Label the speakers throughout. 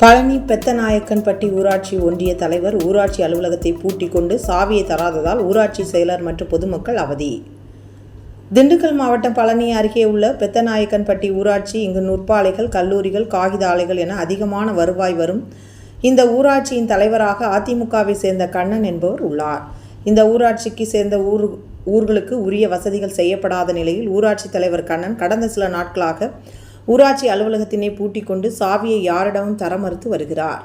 Speaker 1: பழனி பெத்தநாயக்கன்பட்டி ஊராட்சி ஒன்றிய தலைவர் ஊராட்சி அலுவலகத்தை பூட்டி கொண்டு சாவியை தராததால் ஊராட்சி செயலர் மற்றும் பொதுமக்கள் அவதி. திண்டுக்கல் மாவட்டம் பழனி அருகே உள்ள பெத்தநாயக்கன்பட்டி ஊராட்சி இங்கு நுற்பாலைகள் கல்லூரிகள் காகித ஆலைகள் என அதிகமான வருவாய் வரும். இந்த ஊராட்சியின் தலைவராக அதிமுகவை சேர்ந்த கண்ணன் என்பவர் உள்ளார். இந்த ஊராட்சிக்கு சேர்ந்த ஊர் ஊர்களுக்கு உரிய வசதிகள் செய்யப்படாத நிலையில் ஊராட்சி தலைவர் கண்ணன் கடந்த சில நாட்களாக ஊராட்சி அலுவலகத்தினை பூட்டிக் கொண்டு சாவியை யாரிடமும் தர மறுத்து வருகிறார்.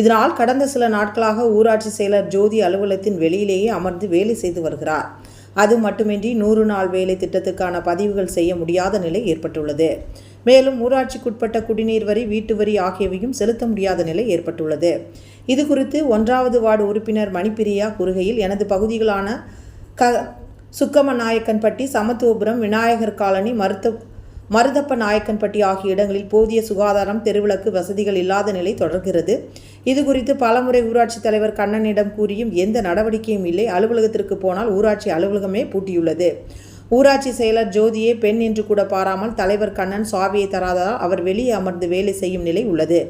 Speaker 1: இதனால் கடந்த சில நாட்களாக ஊராட்சி செயலர் ஜோதி அலுவலகத்தின் வெளியிலேயே அமர்ந்து வேலை செய்து வருகிறார். அது மட்டுமின்றி நூறு நாள் வேலை திட்டத்துக்கான பதிவுகள் செய்ய முடியாத நிலை ஏற்பட்டுள்ளது. மேலும் ஊராட்சிக்குட்பட்ட குடிநீர் வரி வீட்டு வரி ஆகியவையும் செலுத்த முடியாத நிலை ஏற்பட்டுள்ளது. இது குறித்து ஒன்றாவது வார்டு உறுப்பினர் மணிப்பிரியா கூறுகையில் எனது பகுதிகளான க சுக்கமநாயக்கன்பட்டி சமத்துவபுரம் விநாயகர் காலனி மருத்துவ மருதப்ப நாயக்கன்பட்டி ஆகிய இடங்களில் போதிய சுகாதாரம் தெருவிளக்கு வசதிகள் இல்லாத நிலை தொடர்கிறது. இதுகுறித்து பலமுறை ஊராட்சி தலைவர் கண்ணனிடம் கூறியும் எந்த நடவடிக்கையும் இல்லை. அலுவலகத்திற்கு போனால் ஊராட்சி அலுவலகமே பூட்டியுள்ளது. ஊராட்சி செயலர் ஜோதியே பெண் என்று கூட பாராமல் தலைவர் கண்ணன் சாவியை தராததால் அவர் வெளியே அமர்ந்து வேலை செய்யும் நிலை உள்ளது.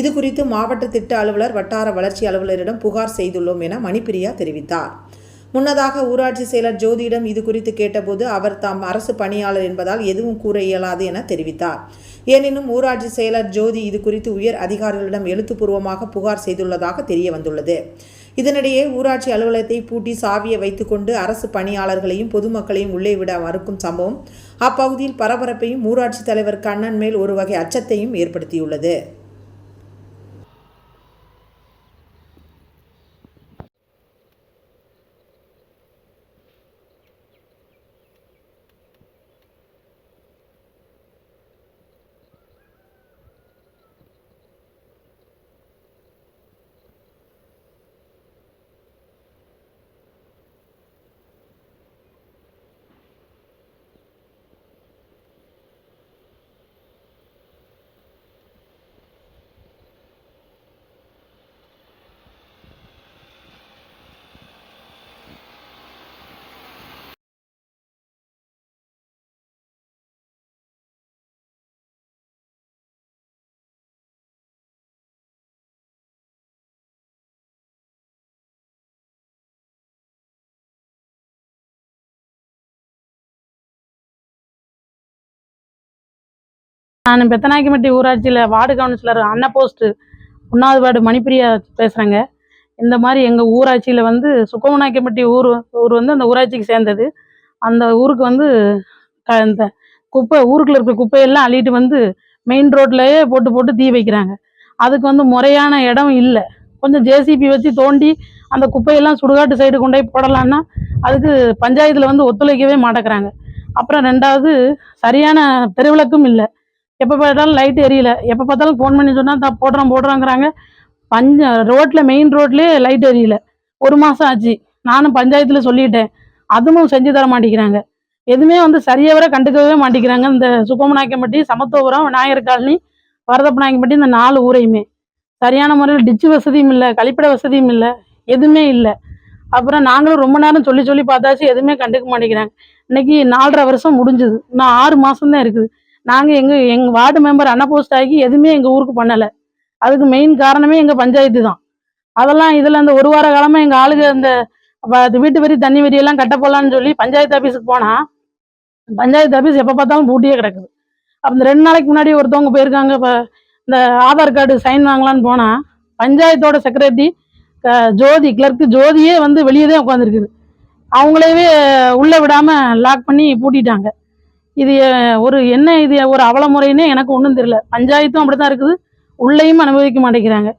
Speaker 1: இது குறித்து மாவட்ட திட்ட அலுவலர் வட்டார வளர்ச்சி அலுவலரிடம் புகார் செய்துள்ளோம் என மணிப்பிரியா தெரிவித்தார். முன்னதாக ஊராட்சி செயலர் ஜோதியிடம் இது குறித்து கேட்டபோது அவர் தாம் அரசு பணியாளர் என்பதால் எதுவும் கூற இயலாது என தெரிவித்தார். எனினும் ஊராட்சி செயலர் ஜோதி இது குறித்து உயர் அதிகாரிகளிடம் எழுத்துப்பூர்வமாக புகார் செய்துள்ளதாக தெரிய வந்துள்ளது இதனிடையே ஊராட்சி அலுவலகத்தை பூட்டி சாவியை வைத்துக்கொண்டு அரசு பணியாளர்களையும் பொதுமக்களையும் உள்ளே விட மறுக்கும் சம்பவம் அப்பகுதியில் பரபரப்பையும் ஊராட்சி தலைவர் கண்ணன் மேல் ஒரு வகை அச்சத்தையும் ஏற்படுத்தியுள்ளது.
Speaker 2: நான் பெத்தநாயக்கம்பட்டி ஊராட்சியில் வார்டு கவுன்சிலர் அன்ன போஸ்ட்டு ஒன்றாவது வார்டு மணிப்பிரியா பேசுகிறேங்க இந்த மாதிரி எங்கள் ஊராட்சியில் வந்து சுக்கமநாயக்கம்பட்டி ஊர் ஊர் வந்து அந்த ஊராட்சிக்கு சேர்ந்தது. அந்த ஊருக்கு வந்து க இந்த குப்பை ஊருக்குள்ள இருக்க குப்பையெல்லாம் அள்ளிட்டு வந்து மெயின் ரோட்லேயே போட்டு போட்டு தீ வைக்கிறாங்க. அதுக்கு வந்து முறையான இடம் இல்லை. கொஞ்சம் ஜேசிபி வச்சு தோண்டி அந்த குப்பையெல்லாம் சுடுகாட்டு சைடு கொண்டு போய் போடலான்னா அதுக்கு பஞ்சாயத்தில் வந்து ஒத்துழைக்கவே மாட்டேங்கிறாங்க. அப்புறம் ரெண்டாவது சரியான தெருவிளக்கும் இல்லை. எப்போ பார்த்தாலும் லைட் எரியல. எப்போ பார்த்தாலும் ஃபோன் பண்ணி சொன்னால் தான் போடுறோம் போடுறோங்கிறாங்க பஞ்ச ரோட்டில் மெயின் ரோட்லேயே லைட் எரியல. ஒரு மாதம் ஆச்சு. நானும் பஞ்சாயத்தில் சொல்லிட்டேன். அதுவும் செஞ்சு தர மாட்டேங்கிறாங்க. எதுவுமே வந்து சரியாவர கண்டுக்கவே மாட்டேங்கிறாங்க. இந்த சுப்பமநாயக்கம்பட்டி சமத்துவபுரம் விநாயகர் காலனி வரதப்பநாயக்கம்பட்டி இந்த நாலு ஊரையுமே. சரியான முறையில் டிச்சு வசதியும் இல்லை கழிப்பிட வசதியும் இல்லை எதுவுமே இல்லை. அப்புறம் நாங்களும் ரொம்ப நேரம் சொல்லி சொல்லி பார்த்தாச்சு. எதுவுமே கண்டுக்க மாட்டேங்கிறாங்க. இன்னைக்கு நாலரை வருஷம் முடிஞ்சுது. இன்னும் ஆறு மாதம் தான் இருக்குது. நாங்கள் எங்கள் எங்கள் வார்டு மெம்பர் அன்னபோஸ்ட் ஆகி எதுவுமே எங்கள் ஊருக்கு பண்ணலை. அதுக்கு மெயின் காரணமே எங்கள் பஞ்சாயத்து தான். அதெல்லாம் இதில் அந்த ஒரு வார காலமாக எங்கள் ஆளுங்க அந்த வீட்டு வரி தண்ணி வரி எல்லாம் கட்ட போகலான்னு சொல்லி பஞ்சாயத்து ஆஃபீஸுக்கு போனால் பஞ்சாயத்து ஆஃபீஸ் எப்போ பார்த்தாலும் பூட்டியே கிடக்குது. அப்போ இந்த ரெண்டு நாளைக்கு முன்னாடி ஒருத்தவங்க போயிருக்காங்க இப்போ இந்த ஆதார் கார்டு சைன் வாங்கலான்னு போனால் பஞ்சாயத்தோட செக்ரட்டரி ஜோதி கிளர்க்கு ஜோதியே வந்து வெளியே தான் உட்காந்துருக்குது அவங்களவே உள்ளே விடாமல் லாக் பண்ணி பூட்டிட்டாங்க. இது ஒரு என்ன இது ஒரு அவல முறைன்னே எனக்கு ஒன்றும் தெரியல. பஞ்சாயத்தும் அப்படி தான் இருக்குது. உள்ளேயும் அனுபவிக்க மாட்டேங்கிறாங்க.